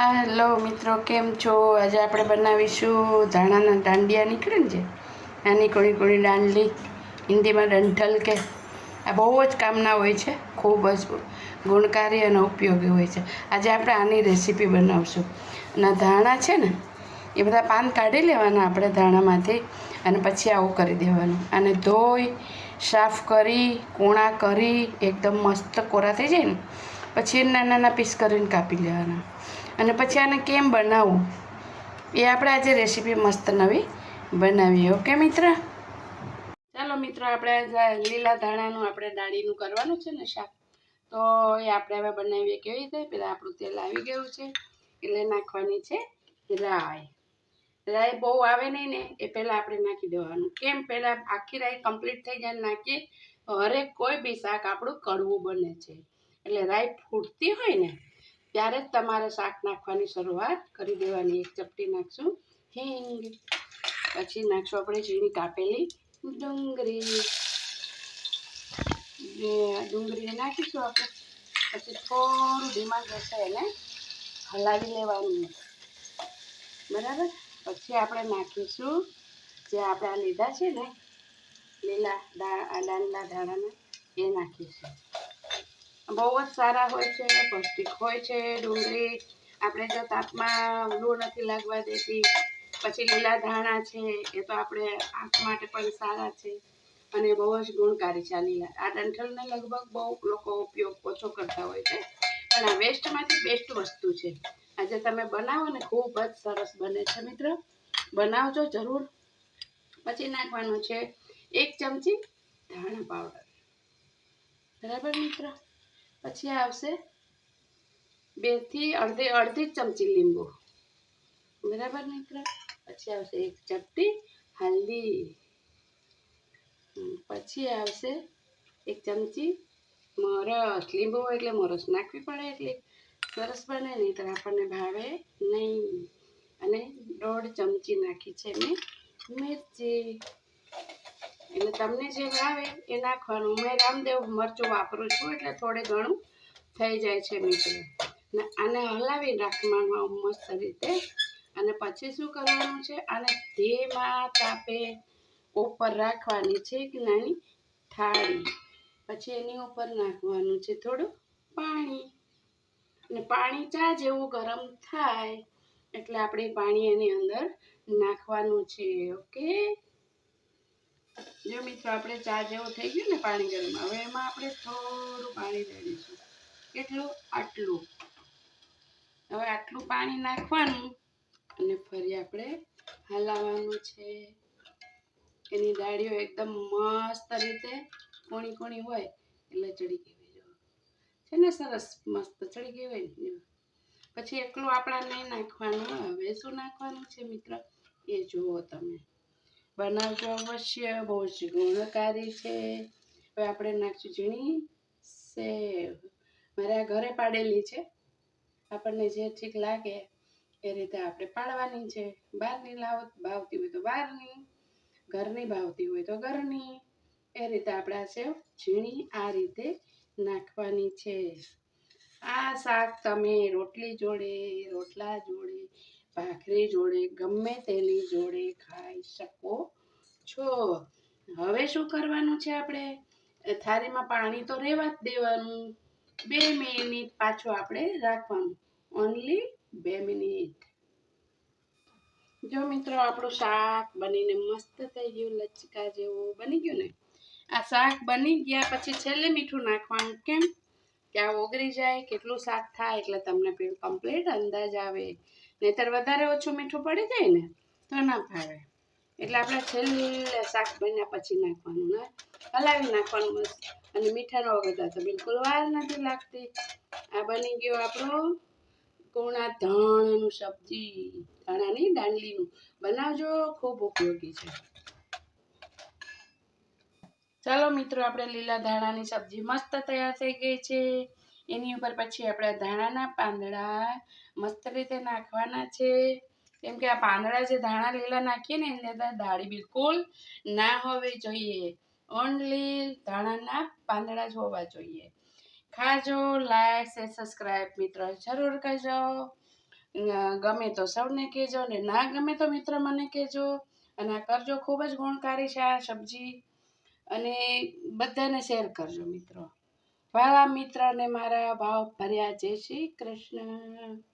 હાલો મિત્રો, કેમ છો? આજે આપણે બનાવીશું ધાણાના દાંડિયા. નીકળે ને જે? નાની કોળી કોળી દાંડલી. હિન્દીમાં ડંઠલ કે? આ બહુ જ કામના હોય છે. ખૂબ જ ગુણકારી અને ઉપયોગી હોય છે. આજે આપણે આની રેસીપી બનાવશું. અને ધાણા છે ને, એ બધા પાન કાઢી લેવાના આપણે ધાણામાંથી અને પછી આવું કરી દેવાનું. અને ધોઈ, સાફ કરી, કોણા કરી, એકદમ મસ્ત કોરા થઈ જાય ને પછી નાના નાના પીસ કરીને કાપી લેવાના. અને પછી આને કેમ બનાવવું એ આપણે આજે રેસીપી મસ્ત નવી બનાવીએ. ઓકે, મિત્ર? ચાલો, મિત્રો, આપણે લીલા ધાણાનું આપણે દાળીનું કરવાનું છે ને શાક. તો એ આપણે હવે બનાવીએ કેવી રીતે? પહેલાં આપણું તેલ આવી ગયું છે. એટલે નાખવાની છે રાઈ. રાઈ બહુ આવે નહીં ને, એ પહેલાં આપણે નાખી દેવાનું. કેમ? પહેલાં આખી રાઈ કમ્પ્લીટ થઈ જાય નાખીએ હરેક કોઈ બી શાક આપણું કડવું બને છે. એટલે રાઈ ફૂટતી હોય ને, ત્યારે જ તમારે શાક નાખવાની શરૂઆત કરી દેવાની. એક ચપટી નાખશું, હિંગ, પછી નાખશું આપણે ઝીણી કાપેલી ડુંગળી. જે ડુંગળી નાખીશું આપણે, પછી થોડું ધીમા જશે એને હલાવી લેવાનું. બરાબર? પછી આપણે નાખીશું, જે આપણે આ લીધા છે ને, લીલા દા આ દાંડલા ધાણાના, એ નાખીશું. બહુ જ સારા હોય છે, પૌષ્ટિક હોય છે, ડુંગળી. આપણે જો તાપમાં લૂ નથી લાગવા દેતી, પછી લીલા ધાણા છે, એ તો આપણે આંખ માટે પણ સારા છે. અને બહુ જ ગુણકારી છે આ લીલા. આ ડંઠલને લગભગ બહુ લોકો ઉપયોગ ઓછો કરતા હોય છે. પણ આ વેસ્ટમાંથી બેસ્ટ વસ્તુ છે. આજે તમે બનાવો ને, ખૂબ જ સરસ બને છે મિત્ર. બનાવજો જરૂર. પછી નાખવાનું છે એક ચમચી ધાણા પાવડર. બરાબર મિત્ર? પછી આવશે બેથી અડધી અડધી ચમચી લીંબુ. બરાબર મિત્ર પછી આવશે એક ચપટી હલ્દી. પછી આવશે એક ચમચી મરસ લીંબુ હોય એટલે મરસ નાખવી પડે એટલે સરસ બને નહીં તો આપણને ભાવે નહીં. અને દોઢ ચમચી નાખી છે મેં મિરચી. એટલે તમને જે ભાવે એ નાખવાનું. મેં રામદેવ મરચું વાપરું છું, એટલે થોડે ઘણું થઈ જાય છે મિત્રો ને આને હલાવી રાખવાનું મસ્ત રીતે. અને પછી શું કરવાનું છે? આને ધીમા તાપે ઉપર રાખવાની છે એક નાની થાળી. પછી એની ઉપર નાખવાનું છે થોડું પાણી. અને પાણી ચા જેવું ગરમ થાય એટલે આપણે પાણી એની અંદર નાખવાનું છે, ઓકે? જો મિત્રો, આપણે ચા જેવું થઈ ગયું ને પાણી ગરમ, હવે એમાં આપણે થોડું પાણી રેડીશું. કેટલું? આટલું. હવે આટલું પાણી નાખવાનું અને ફરી આપણે હલાવવાનું છે. એની ડાળીઓ એકદમ મસ્ત રીતે કોણી કોણી હોય, એટલે ચડી ગઈ હોય. છે ને સરસ મસ્ત, ચડી ગઈ હોય પછી એકલું આપણા નહીં નાખવાનું, હવે શું નાખવાનું છે મિત્ર? એ જુઓ તમે. બનાવજો અવશ્ય, બહુ જ ગુણકારી છે. હવે આપણે નાખશું ઝીણી સેવ. મારે આ ઘરે પાડેલી છે. આપણને જે ઠીક લાગે એ રીતે આપણે પાડવાની છે. બહારની લાવ ભાવતી હોય તો બહારની, ઘરની ભાવતી હોય તો ઘરની. એ રીતે આપણે આ સેવ ઝીણી આ રીતે નાખવાની છે. આ શાક તમે રોટલી જોડે, રોટલા જોડે ભાખરી જોડે ગમે તેની જોડે ખાઈ શકો છો. હવે શું કરવાનું છે આપણે? થાળીમાં પાણી તો રહેવા જ દેવાનું. બે મિનિટ પાછું આપણે રાખવાનું. ઓનલી બે મિનિટ. જો મિત્રો, આપણું શાક બનીને મસ્ત થઈ ગયું, લચકા જેવું બની ગયું ને? આ શાક બની ગયા પછી છેલ્લે મીઠું નાખવાનું. કેમ? કે આ ઓગળી જાય, કેટલું શાક થાય એટલે તમને પેલું કમ્પ્લીટ અંદાજ આવે. નહીતર વધારે ઓછું મીઠું પડી જાય ને તો ના ભાવે એટલે આપણે છેલ્લે શાક બન્યા પછી નાખવાનું. ને, હલાવી નાખવાનું બસ. અને મીઠાનો વગર તો બિલકુલ વાર નથી લાગતી. આ બની ગયો આપણો કોણા ધાણાનું સબ્જી. ધાણાની દાંડલીનું. બનાવજો, ખૂબ ઉપયોગી છે. ચાલો મિત્રો, આપણે લીલા ધાણાની સબ્જી મસ્ત તૈયાર થઈ ગઈ છે. એની ઉપર પછી આપણે ધાણાના પાંદડા મસ્ત રીતે નાખવાના છે. કેમ કે આ પાંદડા જે ધાણા લીલા નાખીએ ને એની અંદર દાળી બિલકુલ ના હોવી જોઈએ. ઓનલી ધાણાના પાંદડા જ હોવા જોઈએ. ખાજો લાઈક શેર સબસ્ક્રાઈબ મિત્રો જરૂર કરજો. ગમે તો સૌને કહેજો ને ના ગમે તો મિત્ર મને કહેજો. અને આ કરજો ખૂબ જ ગુણકારી છે આ સબ્જી. અને બધાને શેર કરજો મિત્રો. વાલા મિત્રને મારા ભાવ ભર્યા જય શ્રી કૃષ્ણ.